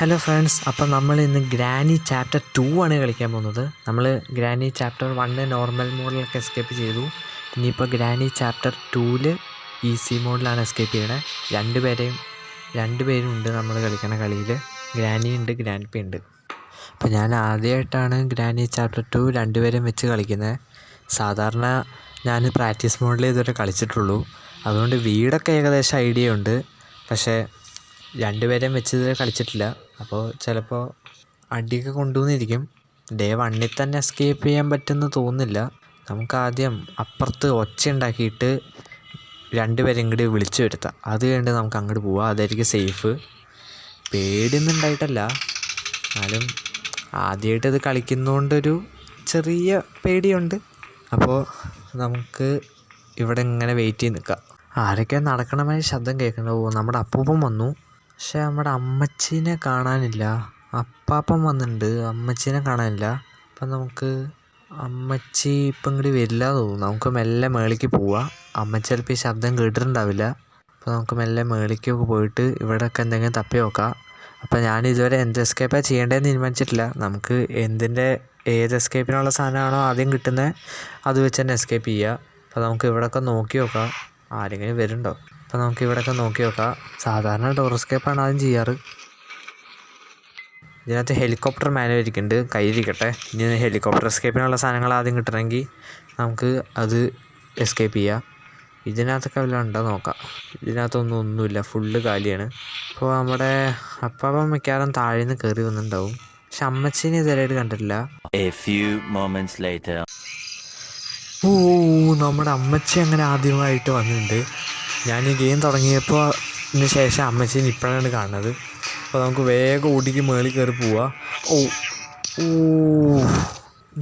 Hello friends അപ്പം നമ്മൾ ഇന്ന് ഗ്രാനി ചാപ്റ്റർ ടു ആണ് കളിക്കാൻ പോകുന്നത്. നമ്മൾ ഗ്രാനി ചാപ്റ്റർ വണ്ണ് നോർമൽ മോഡിലൊക്കെ എസ്കേപ്പ് ചെയ്തു. ഇനിയിപ്പോൾ ഗ്രാനി ചാപ്റ്റർ ടൂവിൽ ഈസി മോഡിലാണ് എസ്കേപ്പ് ചെയ്യണത് രണ്ട് പേരെയും രണ്ട് പേരും ഉണ്ട് നമ്മൾ കളിക്കണ കളിയിൽ ഗ്രാനി ഉണ്ട് ഗ്രാൻഡ് ഉണ്ട്. അപ്പോൾ ഞാൻ ആദ്യമായിട്ടാണ് ഗ്രാനി ചാപ്റ്റർ ടു രണ്ടുപേരും വെച്ച് കളിക്കുന്നത്. സാധാരണ ഞാൻ പ്രാക്ടീസ് മോഡിൽ ഇതുവരെ കളിച്ചിട്ടുള്ളൂ. അതുകൊണ്ട് വീടൊക്കെ ഏകദേശം ഐഡിയ ഉണ്ട്. പക്ഷേ രണ്ടുപേരെയും വെച്ച് കളിച്ചിട്ടില്ല. അപ്പോൾ ചിലപ്പോൾ അടിയൊക്കെ കൊണ്ടുവന്നിരിക്കും. ഡേ വണ്ണിൽ തന്നെ എസ്കേപ്പ് ചെയ്യാൻ പറ്റുമെന്ന് തോന്നുന്നില്ല. നമുക്ക് ആദ്യം അപ്പുറത്ത് ഒച്ച ഉണ്ടാക്കിയിട്ട് രണ്ടുപേരും ഇങ്ങോട്ട് വിളിച്ചു വരുത്താം. അത് കഴിഞ്ഞിട്ട് നമുക്ക് അങ്ങോട്ട് പോവാം. അതായിരിക്കും സേഫ് പേടിയൊന്നും ഉണ്ടായിട്ടല്ല. എന്നാലും ആദ്യമായിട്ട് ഇത് കളിക്കുന്നതുകൊണ്ടൊരു ചെറിയ പേടിയുണ്ട്. അപ്പോൾ നമുക്ക് ഇവിടെ ഇങ്ങനെ വെയിറ്റ് ചെയ്ത് നിൽക്കാം ആരൊക്കെ നടക്കണമായ ശബ്ദം കേൾക്കണ്ട ഓ നമ്മുടെ അപ്പൂപ്പൻ വന്നു. പക്ഷെ നമ്മുടെ അമ്മച്ചീനെ കാണാനില്ല. അപ്പാപ്പൻ വന്നിട്ടുണ്ട്. അമ്മച്ചീനെ കാണാനില്ല. അപ്പം നമുക്ക് അമ്മച്ചി ഇപ്പം ഇങ്ങോട്ട് വരില്ല തോന്നുന്നു. നമുക്ക് മെല്ലെ മേളിലേക്ക് പോവാം. അമ്മച്ചി ചിലപ്പോൾ ഈ ശബ്ദം കേട്ടിട്ടുണ്ടാവില്ല. അപ്പോൾ നമുക്ക് മെല്ലെ മേളിലേക്കൊക്കെ പോയിട്ട് ഇവിടെയൊക്കെ എന്തെങ്കിലും തപ്പി നോക്കാം. അപ്പോൾ ഞാൻ ഇതുവരെ എന്ത് എസ്കേപ്പാണ് ചെയ്യേണ്ടതെന്ന് തീരുമാനിച്ചിട്ടില്ല. നമുക്ക് എന്തിന്റെ ഏത് എസ്കേപ്പിനുള്ള സാധനമാണോ ആദ്യം കിട്ടുന്നത് അത് വെച്ച് തന്നെ എസ്കേപ്പ് ചെയ്യുക അപ്പോൾ നമുക്ക് ഇവിടെയൊക്കെ നോക്കി നോക്കാം. ആരെങ്കിലും വരുന്നുണ്ടോ? അപ്പോൾ നമുക്ക് ഇവിടെയൊക്കെ നോക്കി നോക്കാം. സാധാരണ ഡോർ ആദ്യം ചെയ്യാറ്. ഇതിനകത്ത് ഹെലികോപ്റ്റർ മാനുവൽ ഇരിക്കുന്നുണ്ട്. കയ്യിലിരിക്കട്ടെ. ഇനി ഹെലികോപ്റ്റർ എസ്കേപ്പിനുള്ള സാധനങ്ങൾ ആദ്യം കിട്ടണമെങ്കിൽ നമുക്ക് അത് എസ്കേപ്പ് ചെയ്യാം. ഇതിനകത്തൊക്കെ വല്ലതും ഉണ്ടോ നോക്കാം. ഇതിനകത്തൊന്നും ഒന്നുമില്ല. ഫുള്ള് കാലിയാണ്. അപ്പോൾ നമ്മുടെ അപ്പാപ്പൻ മിക്കവാറും താഴെ നിന്ന് കയറി വന്നിട്ടുണ്ടാവും. പക്ഷെ അമ്മച്ചിനെ ഇതുവരെയായിട്ട് കണ്ടിട്ടില്ല. ഓ നമ്മുടെ അമ്മച്ചി അങ്ങനെ ആദ്യമായിട്ട് വന്നിട്ടുണ്ട്. ഞാൻ ഈ ഗെയിം തുടങ്ങിയപ്പോൾ ഇതിന് ശേഷം അമ്മച്ചീനെ ഇപ്പോഴാണ് കാണുന്നത്. അപ്പോൾ നമുക്ക് വേഗം ഓടിക്ക് മേളിൽ കയറി പോവാ. ഓ ഓ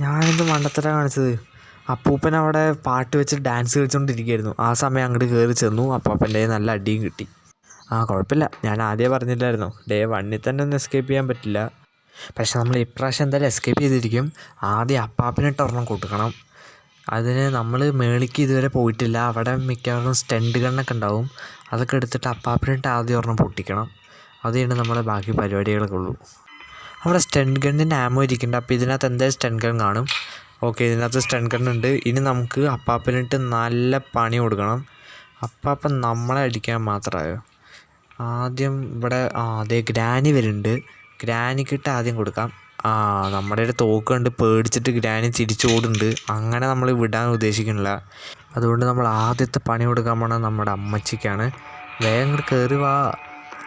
ഞാനെന്ത് മണ്ടത്തര കാണിച്ചത്? അപ്പൂപ്പൻ അവിടെ പാട്ട് വെച്ച് ഡാൻസ് കളിച്ചുകൊണ്ടിരിക്കുകയായിരുന്നു ആ സമയം അങ്ങോട്ട് കയറി ചെന്നു. അപ്പാപ്പന്റെ നല്ല അടിയും കിട്ടി. ആ കുഴപ്പമില്ല ഞാൻ ആദ്യമേ പറഞ്ഞില്ലായിരുന്നു. ഡേ വണ്ണിൽ തന്നെ ഒന്നും എസ്കേപ്പ് ചെയ്യാൻ പറ്റില്ല. പക്ഷെ നമ്മൾ ഇപ്രാവശ്യം എന്തായാലും എസ്കേപ്പ് ചെയ്തിരിക്കും. ആദ്യം അപ്പാപ്പനിട്ട് ഒരെണ്ണം കൊടുക്കണം. അതിന് നമ്മൾ മേളിക്ക് ഇതുവരെ പോയിട്ടില്ല. അവിടെ മിക്കവാറും സ്റ്റണ്ട് ഗണ്ണൊക്കെ ഉണ്ടാവും. അതൊക്കെ എടുത്തിട്ട് അപ്പാപ്പനിട്ട് ആദ്യം ഒരെണ്ണം പൊട്ടിക്കണം. അത് കഴിഞ്ഞ് നമ്മുടെ ബാക്കി പരിപാടികളൊക്കെ ഉള്ളൂ. അവിടെ സ്റ്റണ്ട് ഗണ്ണിന്റെ ആമോ ഇരിക്കുന്നുണ്ട്. അപ്പോൾ ഇതിനകത്ത് എന്തായാലും സ്റ്റണ്ട് ഗൺ കാണും. ഓക്കെ ഇതിനകത്ത് സ്റ്റെൻഡ് ഗൺ ഉണ്ട്. ഇനി നമുക്ക് അപ്പാപ്പനിട്ട് നല്ല പണി കൊടുക്കണം. അപ്പാപ്പൻ നമ്മളെ അടിക്കാൻ മാത്രമായോ? ആദ്യം ഇവിടെ ആ അതെ ഗ്രാനി വരുന്നുണ്ട്. ഗ്രാനിക്കിട്ട് ആദ്യം കൊടുക്കാം. ആ നമ്മുടെ ഒരു തോക്ക് കണ്ട് പേടിച്ചിട്ട് ഗ്രാനി തിരിച്ചോടുന്നുണ്ട് അങ്ങനെ നമ്മൾ വിടാൻ ഉദ്ദേശിക്കുന്നില്ല. അതുകൊണ്ട് നമ്മൾ ആദ്യത്തെ പണി കൊടുക്കാൻ പോണത് നമ്മുടെ അമ്മച്ചിക്കാണ്. വേഗം ഇങ്ങോട്ട് കയറി വാ.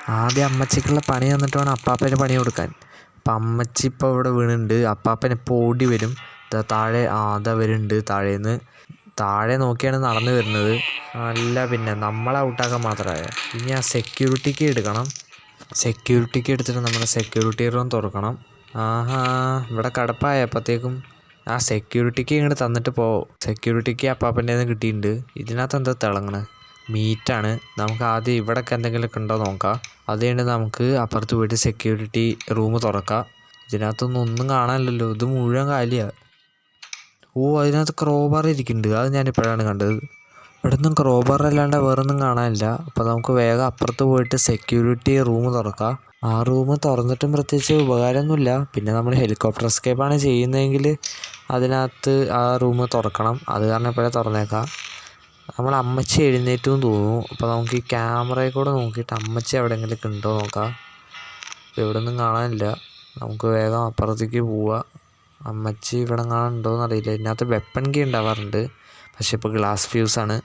ആദ്യം അമ്മച്ചിക്കുള്ള പണി തന്നിട്ട് വേണം അപ്പാപ്പന് പണി കൊടുക്കാൻ. അപ്പം അമ്മച്ചി ഇപ്പോൾ ഇവിടെ വീണുണ്ട്. അപ്പാപ്പൻ ഇപ്പോൾ ഓടി വരും താഴെ ആ അതാ വരുന്നുണ്ട് താഴേന്ന്. താഴെ നോക്കിയാണ് നടന്നു വരുന്നത്. അല്ല പിന്നെ നമ്മളെ ഔട്ടാക്കാൻ മാത്രമായ ഇനി ആ സെക്യൂരിറ്റിക്ക് എടുക്കണം. സെക്യൂരിറ്റിക്ക് എടുത്തിട്ട് നമ്മുടെ സെക്യൂരിറ്റി റൂം തുറക്കണം. ആഹാ ഇവിടെ കടപ്പായപ്പോഴത്തേക്കും ആ സെക്യൂരിറ്റിക്ക് ഇങ്ങോട്ട് തന്നിട്ട് പോ. സെക്യൂരിറ്റിക്ക് അപ്പാപ്പന്റെ കിട്ടിയിട്ടുണ്ട്. ഇതിനകത്ത് എന്താ തിളങ്ങണേ? മീറ്റാണ് നമുക്ക് ആദ്യം ഇവിടെയൊക്കെ എന്തെങ്കിലുമൊക്കെ ഉണ്ടോ നോക്കാം. അത് കഴിഞ്ഞ് നമുക്ക് അപ്പുറത്ത് പോയിട്ട് സെക്യൂരിറ്റി റൂം തുറക്കാം. ഇതിനകത്തൊന്നും ഒന്നും കാണാനില്ലല്ലോ. ഇത് മുഴുവൻ കാലിയാണ് ഓ അതിനകത്ത് ക്രോബാർ ഇരിക്കുന്നുണ്ട്. അത് ഞാൻ ഇപ്പോഴാണ് കണ്ടത്. ഇവിടെ നിന്നും ക്രോബാർ അല്ലാണ്ട് വേറൊന്നും കാണാനില്ല. അപ്പോൾ നമുക്ക് വേഗം അപ്പുറത്ത് പോയിട്ട് സെക്യൂരിറ്റി റൂം തുറക്കാം. ആ റൂം തുറന്നിട്ടും പ്രത്യേകിച്ച് ഉപകാരമൊന്നുമില്ല. പിന്നെ നമ്മൾ ഹെലികോപ്റ്റർ എസ്കേപ്പാണ് ചെയ്യുന്നതെങ്കിൽ അതിനകത്ത് ആ റൂം തുറക്കണം. അത് കാരണം ഇപ്പോഴേ തുറന്നേക്കാം. നമ്മൾ അമ്മച്ചി എഴുന്നേറ്റും തോന്നുന്നു. അപ്പോൾ നമുക്ക് ഈ ക്യാമറയിൽ കൂടെ നോക്കിയിട്ട് അമ്മച്ചി എവിടെയെങ്കിലുമൊക്കെ ഉണ്ടോ നോക്കാം. ഇവിടെ ഒന്നും കാണാനില്ല. നമുക്ക് വേഗം അപ്പുറത്തേക്ക് പോവാം. അമ്മച്ചി ഇവിടെ ഉണ്ടോയെന്ന് അറിയില്ല. ഇതിനകത്ത് വെപ്പൺ കീ ഉണ്ടാവാറുണ്ട്. പക്ഷേ ഇപ്പോൾ ഗ്ലാസ് ഫ്യൂസാണ്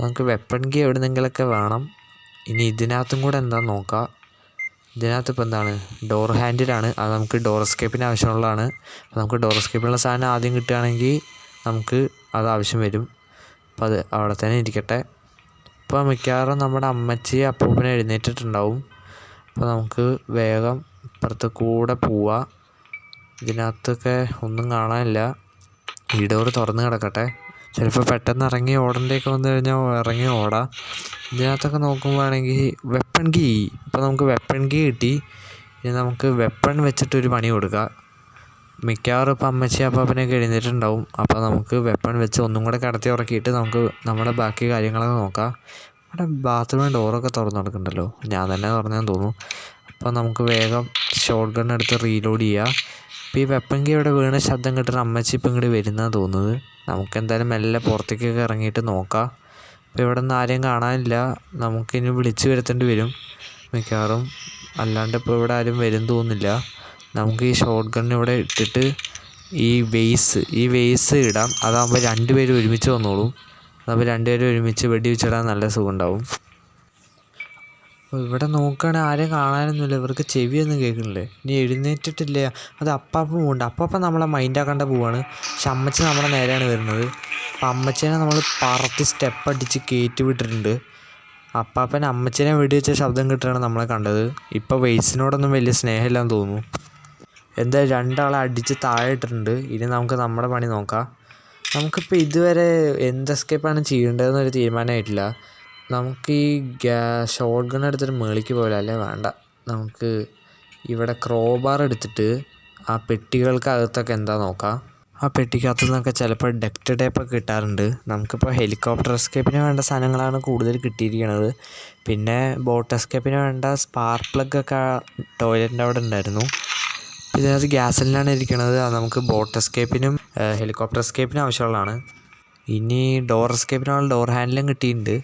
നമുക്ക് വെപ്പൺ കീ എവിടെന്നെങ്കിലൊക്കെ വേണം. ഇനി ഇതിനകത്തും കൂടെ എന്താ നോക്കാം. ഇതിനകത്ത് ഇപ്പോൾ എന്താണ്? ഡോർ ഹാൻഡിലാണ് അത് നമുക്ക് ഡോർ എസ്കേപ്പിന് ആവശ്യമുള്ളതാണ്. നമുക്ക് ഡോർ എസ്കേപ്പിനുള്ള സാധനം ആദ്യം കിട്ടുകയാണെങ്കിൽ നമുക്ക് അത് ആവശ്യം വരും. അപ്പോൾ അത് അവിടെ തന്നെ ഇരിക്കട്ടെ. ഇപ്പോൾ മിക്കവാറും നമ്മുടെ അമ്മച്ചി അപ്പൂപ്പനെ എഴുന്നേറ്റിട്ടുണ്ടാവും. അപ്പോൾ നമുക്ക് വേഗം ഇപ്പുറത്ത് കൂടെ പോവാം. ഇതിനകത്തൊക്കെ ഒന്നും കാണാനില്ല. ഈ ഡോർ തുറന്ന് കിടക്കട്ടെ. ചിലപ്പോൾ പെട്ടെന്ന് ഇറങ്ങി ഓടേണ്ടിയൊക്കെ വന്നു കഴിഞ്ഞാൽ ഇറങ്ങി ഓടാം. ഇതിനകത്തൊക്കെ നോക്കുമ്പോഴാണെങ്കിൽ വെപ്പൺ കീ ഇപ്പോൾ നമുക്ക് വെപ്പൺ കീ കിട്ടി. ഇനി നമുക്ക് വെപ്പൺ വെച്ചിട്ടൊരു പണി കൊടുക്കാം. മിക്കവാറും ഇപ്പം അമ്മച്ചി അപ്പാപ്പനൊക്കെ എഴുന്നേറ്റുണ്ടാവും അപ്പോൾ നമുക്ക് വെപ്പൺ വെച്ച് ഒന്നും കൂടെ കടത്തി ഉറക്കിയിട്ട് നമുക്ക് നമ്മുടെ ബാക്കി കാര്യങ്ങളൊക്കെ നോക്കാം. ഇവിടെ ബാത്റൂമിന്റെ ഡോറൊക്കെ തുറന്നു കിടക്കുന്നുണ്ടല്ലോ. ഞാൻ തന്നെ തുറന്നു തോന്നുന്നു. അപ്പോൾ നമുക്ക് വേഗം ഷോർട്ട് ഗൺ എടുത്ത് റീലോഡ് ചെയ്യാം. ഇപ്പോൾ ഈ വെപ്പങ്കി ഇവിടെ വീണ ശബ്ദം കേട്ടിട്ട് അമ്മച്ചി ഇപ്പം ഇങ്ങോട്ട് വരുന്നതാണ് തോന്നുന്നത്. നമുക്ക് എന്തായാലും മെല്ലെ പുറത്തേക്കൊക്കെ ഇറങ്ങിയിട്ട് നോക്കാം. ഇപ്പോൾ ഇവിടെ നിന്ന് ആരെയും കാണാനില്ല. നമുക്കിനി വിളിച്ച് വരുത്തേണ്ടി വരും മിക്കവാറും. അല്ലാണ്ട് ഇപ്പോൾ ഇവിടെ ആരും വരും തോന്നുന്നില്ല. നമുക്ക് ഈ ഷോർട്ട് ഗൺ ഇവിടെ ഇട്ടിട്ട് ഈ വെയ്സ് ഈ വെയ്സ് ഇടാം. അതാകുമ്പോൾ രണ്ടുപേരും ഒരുമിച്ച് വന്നോളും. അതാകുമ്പോൾ രണ്ടുപേരും ഒരുമിച്ച് വെടി വെച്ചിടാൻ നല്ല സുഖം ഉണ്ടാവും. അപ്പോൾ ഇവിടെ നോക്കുകയാണെങ്കിൽ ആരെയും കാണാനൊന്നുമില്ല. ഇവർക്ക് ചെവിയൊന്നും കേൾക്കണില്ലേ ഇനി എഴുന്നേറ്റിട്ടില്ല? അത് അപ്പാപ്പ പോകുന്നുണ്ട് അപ്പാപ്പ നമ്മളെ മൈൻഡാക്കാണ്ട് പോവാണ്. പക്ഷെ അമ്മച്ചി നമ്മുടെ നേരെയാണ് വരുന്നത്. അപ്പം അമ്മച്ചീനെ നമ്മൾ പറത്തി സ്റ്റെപ്പ് അടിച്ച് കയറ്റി വിട്ടിട്ടുണ്ട്. അപ്പാപ്പൻ അമ്മച്ചീനെ വെടി വെച്ച ശബ്ദം കിട്ടുകയാണ് നമ്മളെ കണ്ടത്. ഇപ്പോൾ വെയ്സിനോടൊന്നും വലിയ സ്നേഹമില്ലാന്ന് തോന്നുന്നു. എന്താ രണ്ടാളെ അടിച്ച് താഴെ ഇട്ടിട്ടുണ്ട്. ഇനി നമുക്ക് നമ്മുടെ പണി നോക്കാം. നമുക്കിപ്പോൾ ഇതുവരെ എന്ത് എസ്കേപ്പാണ് ചെയ്യേണ്ടതെന്നൊരു തീരുമാനമായിട്ടില്ല. നമുക്ക് ഈ ഷോട്ട് ഗൺ എടുത്തിട്ട് മേളിക്ക് പോലെ അല്ലേ? വേണ്ട. നമുക്ക് ഇവിടെ ക്രോബാർ എടുത്തിട്ട് ആ പെട്ടികൾക്കകത്തൊക്കെ എന്താ നോക്കാം? ആ പെട്ടിക്കകത്തു നിന്നൊക്കെ ചിലപ്പോൾ ഡെക്റ്റ് ടേപ്പൊക്കെ കിട്ടാറുണ്ട്. നമുക്കിപ്പോൾ ഹെലികോപ്റ്റർ എസ്കേപ്പിന് വേണ്ട സാധനങ്ങളാണ് കൂടുതൽ കിട്ടിയിരിക്കുന്നത് പിന്നെ ബോട്ട് എസ്കേപ്പിന് വേണ്ട സ്പാർക്ക് പ്ലഗ് ഒക്കെ ടോയ്ലറ്റിന്റെ അവിടെ ഉണ്ടായിരുന്നു. ഇതിനകത്ത് ഗ്യാസിലാണ് ഇരിക്കുന്നത് നമുക്ക് ബോട്ട് എസ്കേപ്പിനും ഹെലികോപ്റ്റർ എസ്കേപ്പിനും ആവശ്യമുള്ളതാണ്. ഇനി ഡോർ എസ്കേപ്പിനുള്ള ഡോർ ഹാൻഡിലും കിട്ടിയിട്ടുണ്ട്.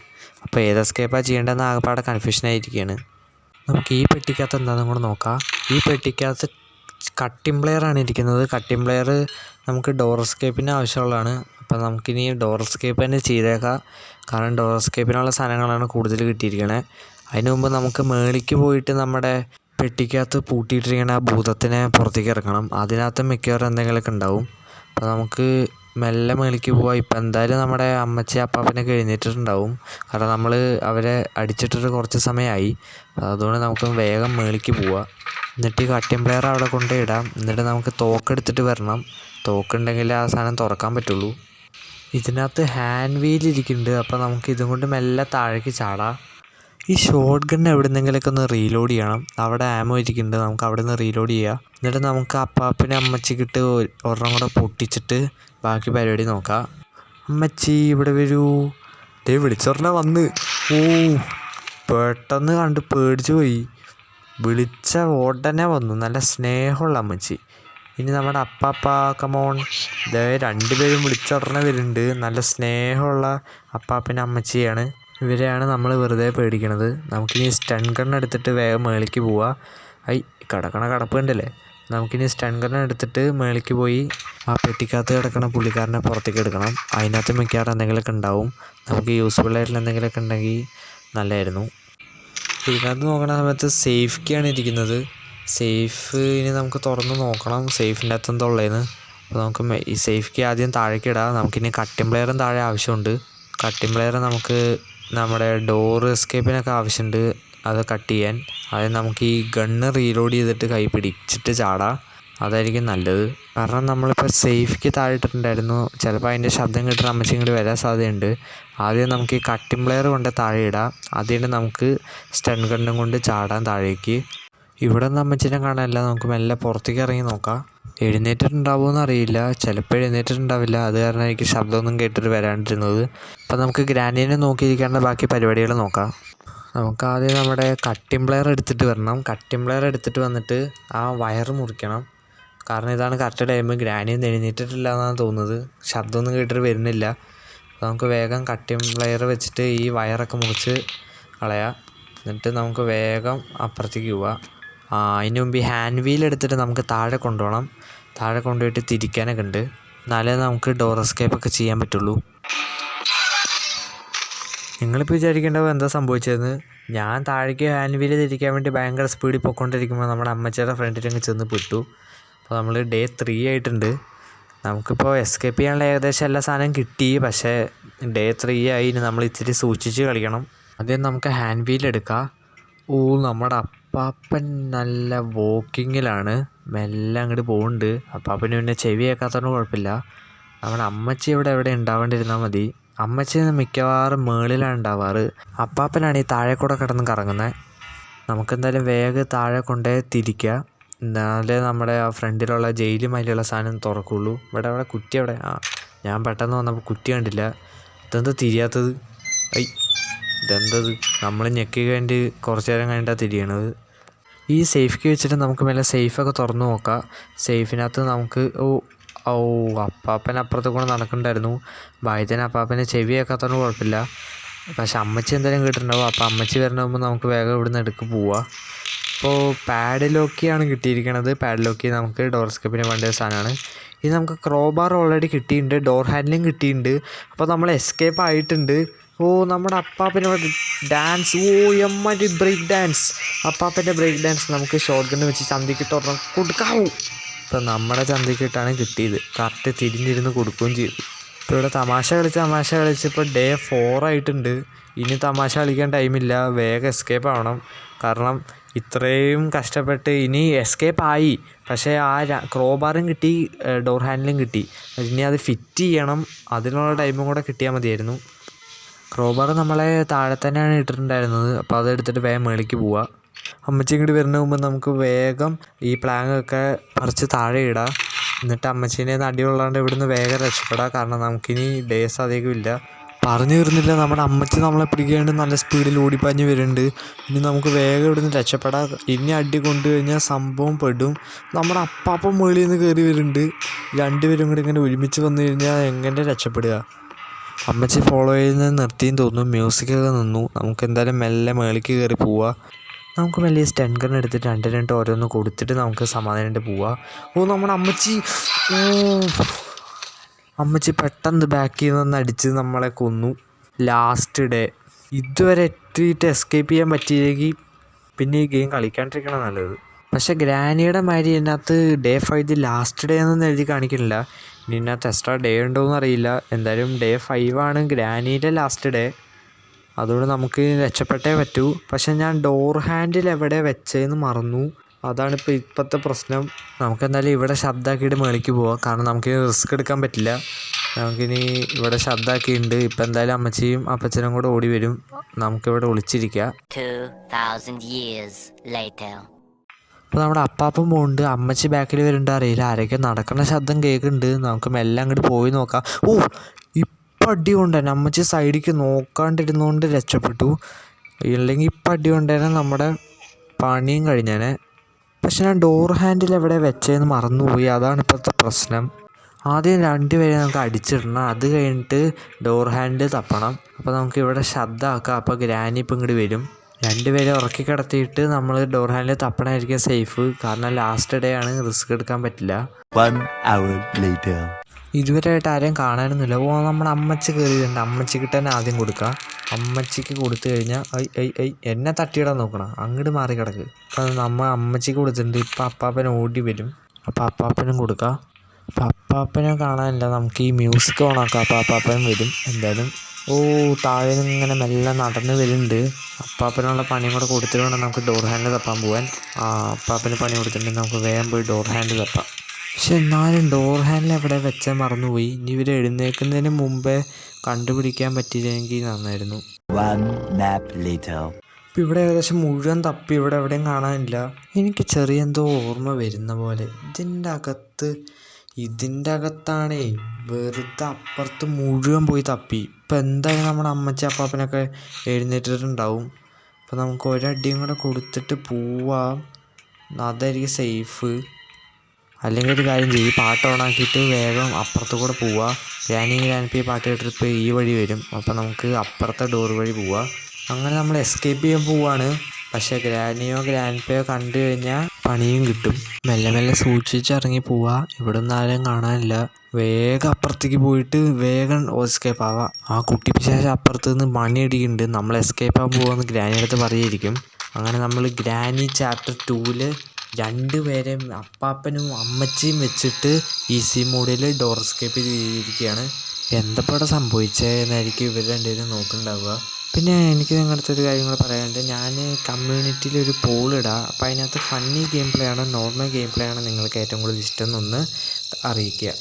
അപ്പോൾ ഏത് എസ്കേപ്പാണ് ചെയ്യേണ്ടതെന്ന് ആകെപ്പാടെ കൺഫ്യൂഷൻ ആയിരിക്കുകയാണ്. നമുക്ക് ഈ പെട്ടിക്കകത്ത് എന്താണെന്നും കൂടെ നോക്കാം. ഈ പെട്ടിക്കകത്ത് കട്ടിംഗ് പ്ലെയറാണ് ഇരിക്കുന്നത്. കട്ടിംഗ് പ്ലെയർ നമുക്ക് ഡോർ എസ്കേപ്പിന് ആവശ്യമുള്ളതാണ്. അപ്പോൾ നമുക്കിനി ഡോർ എസ്കേപ്പ് തന്നെ ചെയ്തേക്കാം. കാരണം ഡോർ എസ്കേപ്പിനുള്ള സാധനങ്ങളാണ് കൂടുതൽ കിട്ടിയിരിക്കണേ. അതിനു മുമ്പ് നമുക്ക് മേളിക്ക് പോയിട്ട് നമ്മുടെ പെട്ടിക്കകത്ത് പൂട്ടിയിട്ടിരിക്കുന്ന ആ ഭൂതത്തിനെ പുറത്തേക്ക് ഇറക്കണം. അതിനകത്ത് മിക്കവാറും എന്തെങ്കിലുമൊക്കെ ഉണ്ടാവും. അപ്പോൾ നമുക്ക് മെല്ലെ മേളിക്ക് പോവുക ഇപ്പം എന്തായാലും നമ്മുടെ അമ്മച്ചി അപ്പാപ്പനൊക്കെ എഴുന്നേറ്റിട്ടുണ്ടാവും. കാരണം നമ്മൾ അവരെ അടിച്ചിട്ടിട്ട് കുറച്ച് സമയമായി. അതുകൊണ്ട് നമുക്ക് വേഗം മേളിക്ക് പോവുക എന്നിട്ട് ഈ കട്ടിംപ്ലെയർ അവിടെ കൊണ്ടുപോയി ഇടാം. എന്നിട്ട് നമുക്ക് തോക്കെടുത്തിട്ട് വരണം. തോക്കുണ്ടെങ്കിൽ ആ സാധനം തുറക്കാൻ പറ്റുള്ളൂ. ഇതിനകത്ത് ഹാൻഡ് വീൽ ഇരിക്കുന്നുണ്ട്. അപ്പോൾ നമുക്ക് ഇതും കൊണ്ട് മെല്ലെ താഴേക്ക് ചാടാം. ഈ ഷോർട്ട് ഗണ്ണ് എവിടെ നിന്നെങ്കിലൊക്കെ ഒന്ന് റീലോഡ് ചെയ്യണം. അവിടെ ആമോ ഇരിക്കുന്നുണ്ട്. നമുക്ക് അവിടെ നിന്ന് റീലോഡ് ചെയ്യാം. എന്നിട്ട് നമുക്ക് അപ്പാപ്പിനെ അമ്മച്ചിക്കിട്ട് ഒരെണ്ണം കൂടെ പൊട്ടിച്ചിട്ട് ബാക്കി പരിപാടി നോക്കാം. അമ്മച്ചി ഇവിടെ വരൂ. ദേ വിളിച്ചൊരെണ്ണ വന്ന്. ഓ പെട്ടെന്ന് കണ്ട് പേടിച്ചു പോയി. വിളിച്ച ഉടനെ വന്നു. നല്ല സ്നേഹമുള്ള അമ്മച്ചി. ഇനി നമ്മുടെ അപ്പാപ്പ കമോൺ ദേ രണ്ടുപേരും വിളിച്ചുടനെ വരുന്നുണ്ട്. നല്ല സ്നേഹമുള്ള അപ്പാപ്പന്റെ അമ്മച്ചിയാണ്. ഇവരെയാണ് നമ്മൾ വെറുതെ പേടിക്കണത്. നമുക്കിനി സ്റ്റൺ ഗൺ എടുത്തിട്ട് വേഗം മേളിക്ക് പോവാം. ഐ കടക്കണ കടപ്പ് കണ്ടില്ലേ? നമുക്കിനി സ്റ്റൺ എടുത്തിട്ട് മേളിക്ക് പോയി ആ പെട്ടിക്കകത്ത് കിടക്കുന്ന പുള്ളിക്കാരനെ പുറത്തേക്ക് എടുക്കണം. അതിനകത്ത് മിക്കവാറും എന്തെങ്കിലുമൊക്കെ ഉണ്ടാവും. നമുക്ക് യൂസ്ഫുൾ ആയിട്ടുള്ള എന്തെങ്കിലുമൊക്കെ ഉണ്ടെങ്കിൽ നല്ലതായിരുന്നു. ഇതിനകത്ത് നോക്കണ സമയത്ത് സേഫ്റ്റിയാണ് ഇരിക്കുന്നത്. സേഫ് ഇനി നമുക്ക് തുറന്ന് നോക്കണം. സേഫിന്റെ അകത്ത് എന്താ ഉള്ളതെന്ന്. അപ്പോൾ നമുക്ക് ഈ സേഫ്റ്റി ആദ്യം താഴേക്ക് ഇടാം. നമുക്കിനി കട്ടിംഗ് പ്ലെയറും താഴെ ആവശ്യമുണ്ട്. കട്ടിംഗ് പ്ലെയർ നമുക്ക് നമ്മുടെ ഡോർ എസ്കേപ്പിനൊക്കെ ആവശ്യമുണ്ട്. അത് കട്ട് ചെയ്യാൻ. അത് നമുക്ക് ഈ ഗണ്ണ് റീലോഡ് ചെയ്തിട്ട് കൈ പിടിച്ചിട്ട് ചാടാം. അതായിരിക്കും നല്ലത്. കാരണം നമ്മളിപ്പോൾ സേഫ്ക്ക് താഴെ ഇട്ടിട്ടുണ്ടായിരുന്നു. ചിലപ്പോൾ അതിന്റെ ശബ്ദം കേട്ട് അമ്മച്ചി ഇങ്ങോട്ട് വരാൻ സാധ്യതയുണ്ട്. ആദ്യം നമുക്ക് ഈ കട്ടിംഗ് പ്ലെയർ കൊണ്ട് താഴെ ഇടാം. ആദ്യം നമുക്ക് സ്റ്റൺ ഗണ്ണും കൊണ്ട് ചാടാൻ താഴേക്ക്. ഇവിടെ നിന്ന് അമ്മച്ചിനെ കാണാനല്ല നമുക്ക് മെല്ലെ പുറത്തേക്ക് ഇറങ്ങി നോക്കാം. എഴുന്നേറ്റിട്ടുണ്ടാവുമെന്ന് അറിയില്ല. ചിലപ്പോൾ എഴുന്നേറ്റിട്ടുണ്ടാവില്ല. അത് കാരണം എനിക്ക് ശബ്ദമൊന്നും കേട്ടിട്ട് വരാണ്ടിരുന്നത്. അപ്പം നമുക്ക് ഗ്രാൻഡിനെ നോക്കിയിരിക്കേണ്ട ബാക്കി പരിപാടികൾ നോക്കാം. നമുക്ക് ആദ്യം നമ്മുടെ കട്ടിംഗ് പ്ലെയർ എടുത്തിട്ട് വരണം. കട്ടിംഗ് പ്ലെയർ എടുത്തിട്ട് വന്നിട്ട് ആ വയർ മുറിക്കണം. കാരണം ഇതാണ് കറക്റ്റ് ടൈം ഗ്രാനി ഒന്നും എഴുന്നേറ്റിട്ടില്ല എന്നാണ് തോന്നുന്നത്. ശബ്ദമൊന്നും കേട്ടിട്ട് വരുന്നില്ല. അപ്പോൾ നമുക്ക് വേഗം കട്ടിംഗ് പ്ലെയർ വെച്ചിട്ട് ഈ വയറൊക്കെ മുറിച്ച് കളയാം. എന്നിട്ട് നമുക്ക് വേഗം അപ്പുറത്തേക്ക് പോവാം. അതിന് മുമ്പ് ഈ ഹാൻഡ് വീൽ എടുത്തിട്ട് നമുക്ക് താഴെ കൊണ്ടുപോകണം. താഴെ കൊണ്ടുപോയിട്ട് തിരിക്കാനൊക്കെ ഉണ്ട്. എന്നാലേ നമുക്ക് ഡോർ എസ്കേപ്പ് ഒക്കെ ചെയ്യാൻ പറ്റുള്ളൂ. നിങ്ങളിപ്പോൾ വിചാരിക്കേണ്ടാവും എന്താ സംഭവിച്ചതെന്ന്? ഞാൻ താഴേക്ക് ഹാൻഡ് വീൽ തിരിക്കാൻ വേണ്ടി ഭയങ്കര സ്പീഡിൽ പൊയ്ക്കൊണ്ടിരിക്കുമ്പോൾ നമ്മുടെ അമ്മച്ചിയുടെ ഫ്രണ്ടിൽ അങ്ങ് ചെന്ന് പെട്ടു. അപ്പോൾ നമ്മൾ ഡേ ത്രീ ആയിട്ടുണ്ട്. നമുക്കിപ്പോൾ എസ്കേപ്പ് ചെയ്യാനുള്ള ഏകദേശം എല്ലാ സാധനവും കിട്ടി. പക്ഷേ ഡേ ത്രീ ആയി ഇനി നമ്മൾ ഇച്ചിരി സൂക്ഷിച്ച് കളിക്കണം. ആദ്യം നമുക്ക് ഹാൻഡ് വീൽ എടുക്കാം. ഓ നമ്മുടെ അപ്പാപ്പൻ നല്ല വോക്കിങ്ങിലാണ് മെല്ലെ അങ്ങോട്ട് പോകുന്നുണ്ട് അപ്പാപ്പന് പിന്നെ ചെവി കേൾക്കാത്തതുകൊണ്ട് കുഴപ്പമില്ല. നമ്മുടെ അമ്മച്ചി ഇവിടെ എവിടെ ഉണ്ടാവേണ്ടിയിരുന്നാൽ മതി. അമ്മച്ചി മിക്കവാറും മേളിലാണ് ഉണ്ടാവാറ്. അപ്പാപ്പനാണ് ഈ താഴെ കൂടെ കിടന്ന് കറങ്ങുന്നത് നമുക്കെന്തായാലും വേഗം താഴെ കൊണ്ടുപോയി തിരിക്കുക എന്നാലേ നമ്മുടെ ആ ഫ്രണ്ടിലുള്ള ജയിലും അതിലുള്ള സാധനം തുറക്കുള്ളൂ. ഇവിടെ അവിടെ കുറ്റി അവിടെ. ആ ഞാൻ പെട്ടെന്ന് വന്നപ്പോൾ കുറ്റി കണ്ടില്ല. ഇതെന്താ തിരിയാത്തത്? ഐ ഇതെന്തത് നമ്മൾ ഞെക്കി കഴിഞ്ഞിട്ട് കുറച്ച് നേരം കഴിഞ്ഞിട്ടാണ് തിരിയണത്. ഈ സേഫ് കീ വെച്ചിട്ട് നമുക്ക് മേലെ സേഫൊക്കെ തുറന്ന് നോക്കാം. സേഫിനകത്ത് നമുക്ക് ഓ ഓ അപ്പാപ്പൻ അപ്പുറത്ത് കൂടെ നടക്കണ്ടായിരുന്നു. ഭാഗ്യത്തിന് അപ്പാപ്പന്റെ ചെവി കേൾക്കാത്തതുകൊണ്ട് കുഴപ്പമില്ല. പക്ഷെ അമ്മച്ചി എന്തായാലും കേട്ടിട്ടുണ്ടാവും അപ്പോൾ അമ്മച്ചി വരണമ്പോൾ നമുക്ക് വേഗം ഇവിടുന്ന് എടുക്ക് പോവാം. അപ്പോൾ പാഡ് ലോക്കിയാണ് കിട്ടിയിരിക്കണത്. പാഡ് ലോക്കി നമുക്ക് ഡോർ സ്കെപ്പിന് വേണ്ട ഒരു സാധനമാണ്. ഇത് നമുക്ക് ക്രോബാർ ഓൾറെഡി കിട്ടിയിട്ടുണ്ട്. ഡോർ ഹാൻഡിലും കിട്ടിയിട്ടുണ്ട്. അപ്പോൾ നമ്മൾ എസ്കേപ്പ് ആയിട്ടുണ്ട്. ഓ നമ്മുടെ അപ്പാപ്പന് ഡാൻസ് ഓ എമ്മന്റെ ബ്രേക്ക് ഡാൻസ് അപ്പാപ്പന്റെ ബ്രേക്ക് ഡാൻസ് നമുക്ക് ഷോർട്ട് വെച്ച് ചന്തിക്കിട്ട് ഒരെണ്ണം കൊടുക്കാവൂ. ഇപ്പോൾ നമ്മുടെ ചന്തക്കിട്ടാണ് കിട്ടിയത്. കറക്റ്റ് തിരിഞ്ഞിരുന്ന് കൊടുക്കുകയും ചെയ്തു. ഇപ്പോൾ ഇവിടെ തമാശ കളിച്ച് തമാശ കളിച്ച് ഇപ്പോൾ ഡേ ഫോർ ആയിട്ടുണ്ട്. ഇനി തമാശ കളിക്കാൻ ടൈമില്ല വേഗം എസ്കേപ്പ് ആവണം. കാരണം ഇത്രയും കഷ്ടപ്പെട്ട് ഇനി എസ്കേപ്പ് ആയി. പക്ഷേ ആ ക്രോബാറും കിട്ടി ഡോർ ഹാൻഡിലും കിട്ടി. ഇനി അത് ഫിറ്റ് ചെയ്യണം. അതിനുള്ള ടൈമും കൂടെ കിട്ടിയാൽ മതിയായിരുന്നു. ക്രോബാർ നമ്മളെ താഴെ തന്നെയാണ് ഇട്ടിട്ടുണ്ടായിരുന്നത്. അപ്പോൾ അതെടുത്തിട്ട് വേഗം മേളിക്ക് പോവുക അമ്മച്ചി ഇങ്ങോട്ട് വരുന്ന മുമ്പ് നമുക്ക് വേഗം ഈ പ്ലാങ്ങൊക്കെ പറിച്ച് താഴെ ഇടാം. എന്നിട്ട് അമ്മച്ചീനെ അടിയുള്ളാണ്ട് ഇവിടുന്ന് വേഗം രക്ഷപ്പെടാം. കാരണം നമുക്കിനി ഡേയ്സ് ഇല്ല. പറഞ്ഞു തീർന്നില്ല നമ്മുടെ അമ്മച്ചി നമ്മളെ പിടിക്കാണ്ട് നല്ല സ്പീഡിൽ ഓടിപ്പാഞ്ഞ് വരുന്നുണ്ട് ഇനി നമുക്ക് വേഗം ഇവിടുന്ന് രക്ഷപ്പെടാം. ഇനി അടി കൊണ്ടു കഴിഞ്ഞാൽ സംഭവം പെടും. നമ്മുടെ അപ്പാപ്പം മുകളിൽ നിന്ന് കയറി വരുന്നുണ്ട് രണ്ടുപേരും കൂടി ഇങ്ങനെ ഒരുമിച്ച് വന്നു കഴിഞ്ഞാൽ എങ്ങനെ രക്ഷപ്പെടുക? അമ്മച്ചി ഫോളോ ചെയ്യുന്നത് നിർത്തിയും തോന്നുന്നു. മ്യൂസിക്കൊക്കെ നിന്നു. നമുക്ക് എന്തായാലും മെല്ലെ മേളിക്ക് കയറി പോവുക നമുക്ക് മെല്ലെ സ്റ്റെൻ എടുത്തിട്ട് രണ്ട് രണ്ട് ഓരോന്ന് കൊടുത്തിട്ട് നമുക്ക് സമാധാനമായിട്ട് പോവാം. ഓ നമ്മുടെ അമ്മച്ചി. ഓ. അമ്മച്ചി പെട്ടെന്ന് ബാക്കിൽ നിന്ന് അടിച്ച് നമ്മളെ കൊന്നു. ലാസ്റ്റ് ഡേ ഇതുവരെ എത്തിയിട്ട് എസ്കേപ്പ് ചെയ്യാൻ പറ്റിയില്ലെങ്കിൽ പിന്നെ ഈ ഗെയിം കളിക്കാണ്ടിരിക്കണം നല്ലത്. പക്ഷേ ഗ്രാനിയുടെ മാതിരി ഇതിനകത്ത് day five the last day എന്നൊന്നും എഴുതി കാണിക്കുന്നില്ല. ഇനി ഇതിനകത്ത് എക്സ്ട്രാ ഡേ ഉണ്ടോയെന്ന് അറിയില്ല. എന്തായാലും ഡേ ഫൈവ് ആണ്. ഗ്രാനീന്റെ ലാസ്റ്റ് ഡേ അതുകൊണ്ട് നമുക്ക് രക്ഷപ്പെട്ടേ പറ്റൂ. പക്ഷെ ഞാൻ ഡോർ ഹാൻഡിൽ എവിടെ വെച്ചതെന്ന് മറന്നു. അതാണ് ഇപ്പോൾ ഇപ്പോഴത്തെ പ്രശ്നം. നമുക്ക് എന്തായാലും ഇവിടെ ശബ്ദമാക്കിയിട്ട് മേളിക്ക് പോവാം. കാരണം നമുക്ക് റിസ്ക് എടുക്കാൻ പറ്റില്ല. നമുക്കിനി ഇവിടെ ശബ്ദമാക്കിയിട്ടുണ്ട് ഇപ്പം എന്തായാലും അമ്മച്ചിയും അപ്പച്ചനും കൂടെ ഓടി വരും. നമുക്കിവിടെ ഒളിച്ചിരിക്കാം. 2,000 years later. അപ്പോൾ നമ്മുടെ അപ്പാപ്പം പോകുന്നുണ്ട് അമ്മച്ചി ബാക്കിൽ വരുന്നുണ്ട് അറിയില്ല. ആരൊക്കെ നടക്കുന്ന ശബ്ദം കേൾക്കുന്നുണ്ട്. നമുക്ക് മെല്ലെ അങ്ങോട്ട് പോയി നോക്കാം. ഓ ഇപ്പം അടി കൊണ്ടുതന്നെ അമ്മച്ചി സൈഡിലേക്ക് നോക്കാണ്ടിരുന്നുകൊണ്ട് രക്ഷപ്പെട്ടു. ഇല്ലെങ്കിൽ ഇപ്പം അടി കൊണ്ടുതന്നെ നമ്മുടെ പണിയും കഴിഞ്ഞേനെ. പക്ഷെ ഞാൻ ഡോർ ഹാൻഡിൽ എവിടെ വെച്ചതെന്ന് മറന്നുപോയി. അതാണ് ഇപ്പോഴത്തെ പ്രശ്നം. ആദ്യം രണ്ടുപേരെ നമുക്ക് അടിച്ചിടണം. അത് കഴിഞ്ഞിട്ട് ഡോർ ഹാൻഡിൽ തപ്പണം. അപ്പോൾ നമുക്ക് ഇവിടെ ശബ്ദമാക്കാം. അപ്പോൾ ഗ്രാനി ഇപ്പം ഇങ്ങോട്ട് വരും. രണ്ടുപേരെ ഉറക്കി കിടത്തിയിട്ട് നമ്മൾ ഡോർ ഹാൻഡിൽ തപ്പണായിരിക്കും സേഫ് കാരണം ലാസ്റ്റ് ഡേ ആണ് റിസ്ക് എടുക്കാൻ പറ്റില്ല. വൺ അവർ later. ഇതുവരെയായിട്ട് ആരെയും കാണാനൊന്നുമില്ല. ഓ നമ്മുടെ അമ്മച്ചി കയറിയിട്ടുണ്ട് അമ്മച്ചിക്ക് തന്നെ ആദ്യം കൊടുക്കുക അമ്മച്ചിക്ക് കൊടുത്തു കഴിഞ്ഞാൽ ഐ ഐ ഐ എന്നെ തട്ടിയിടാൻ നോക്കണം. അങ്ങോട്ട് മാറി കിടക്ക്. അപ്പം നമ്മൾ അമ്മച്ചിക്ക് കൊടുത്തിട്ടുണ്ട്. ഇപ്പം അപ്പാപ്പൻ ഓടി വരും. അപ്പം അപ്പാപ്പനും കൊടുക്കുക അപ്പം അപ്പാപ്പനെ കാണാനില്ല. നമുക്ക് ഈ മ്യൂസിക് ഓണാക്കാം അപ്പം അപ്പാപ്പനും വരും. എന്തായാലും ഓ താഴെ നിന്ന് ഇങ്ങനെ മെല്ലെ നടന്ന് വരുന്നുണ്ട്. അപ്പാപ്പനുള്ള പണിയും കൂടെ കൊടുത്തിട്ട് വേണം നമുക്ക് ഡോർ ഹാൻഡിൽ തപ്പാൻ പോകാൻ ആ അപ്പാപ്പന് പണി കൊടുത്തിട്ടുണ്ടെങ്കിൽ നമുക്ക് വേഗം പോയി ഡോർ ഹാൻഡിൽ തപ്പാം. പക്ഷെ എന്നാലും ഡോർ ഹാൻഡിൽ എവിടെ വെച്ചാൽ മറന്നുപോയി. ഇനി ഇവർ എഴുന്നേൽക്കുന്നതിന് മുമ്പേ കണ്ടുപിടിക്കാൻ പറ്റിയില്ലെങ്കിൽ നന്നായിരുന്നു. ഇപ്പം ഇവിടെ ഏകദേശം മുഴുവൻ തപ്പി ഇവിടെ എവിടെയും കാണാനില്ല. എനിക്ക് ചെറിയ എന്തോ ഓർമ്മ വരുന്ന പോലെ. ഇതിന്റെ അകത്ത് ഇതിന്റെ അകത്താണേ വെറുതെ അപ്പുറത്ത് മുഴുവൻ പോയി തപ്പി. ഇപ്പം എന്തായാലും നമ്മുടെ അമ്മച്ചി അപ്പാപ്പനൊക്കെ എഴുന്നേറ്റിട്ടുണ്ടാവും. അപ്പം നമുക്ക് ഒരടിയും കൂടെ കൊടുത്തിട്ട് പോവാം. അതായിരിക്കും സേഫ്. അല്ലെങ്കിൽ ഒരു കാര്യം ചെയ്യും. ഈ പാട്ട് ഓണാക്കിയിട്ട് വേഗം അപ്പുറത്ത് കൂടെ പോവുക ഞാനിപ്പോൾ ഈ പാട്ട് കേട്ടിട്ട് ഇപ്പോൾ ഈ വഴി വരും. അപ്പം നമുക്ക് അപ്പുറത്തെ ഡോർ വഴി പോവാം. അങ്ങനെ നമ്മൾ എസ്കേപ്പ് ചെയ്യാൻ പോവാണ്. പക്ഷേ ഗ്രാനിയോ ഗ്രാൻഡ്പയോ കണ്ടു കഴിഞ്ഞാൽ പണിയും കിട്ടും. മെല്ലെ മെല്ലെ സൂക്ഷിച്ച് ഇറങ്ങി പോവാ. ഇവിടെ ആരെയും കാണാനില്ല. വേഗം അപ്പുറത്തേക്ക് പോയിട്ട് വേഗം എസ്കേപ്പ് ആവാം. ആ കുട്ടി പിശാശം അപ്പുറത്ത് നിന്ന് മണി അടിക്കുന്നുണ്ട്. നമ്മൾ എസ്കേപ്പ് ആകാൻ പോവാന്ന് ഗ്രാനി അടുത്ത് പറയായിരിക്കും. അങ്ങനെ നമ്മൾ ഗ്രാനി ചാപ്റ്റർ ടൂവിൽ രണ്ടുപേരെയും അപ്പാപ്പനും അമ്മച്ചിയും വെച്ചിട്ട് ഈസി മോഡിൽ ഡോർ എസ്കേപ്പ് ചെയ്തിരിക്കുകയാണ്. എന്തപ്പോടെ സംഭവിച്ചതെന്നായിരിക്കും ഇവർ രണ്ടുപേരും നോക്കുന്നുണ്ടാവുക. പിന്നെ എനിക്ക് നിങ്ങളുടെ ഒരു കാര്യം കൂടെ പറയാനുണ്ട്. ഞാൻ കമ്മ്യൂണിറ്റിയിൽ ഒരു പോൾ ഇടാം. അപ്പോൾ അതിനകത്ത് ഫണ്ണി ഗെയിം പ്ലേ ആണോ നോർമൽ ഗെയിം പ്ലേ ആണോ നിങ്ങൾക്ക് ഏറ്റവും കൂടുതൽ ഇഷ്ടം എന്നൊന്ന് അറിയിക്കുക.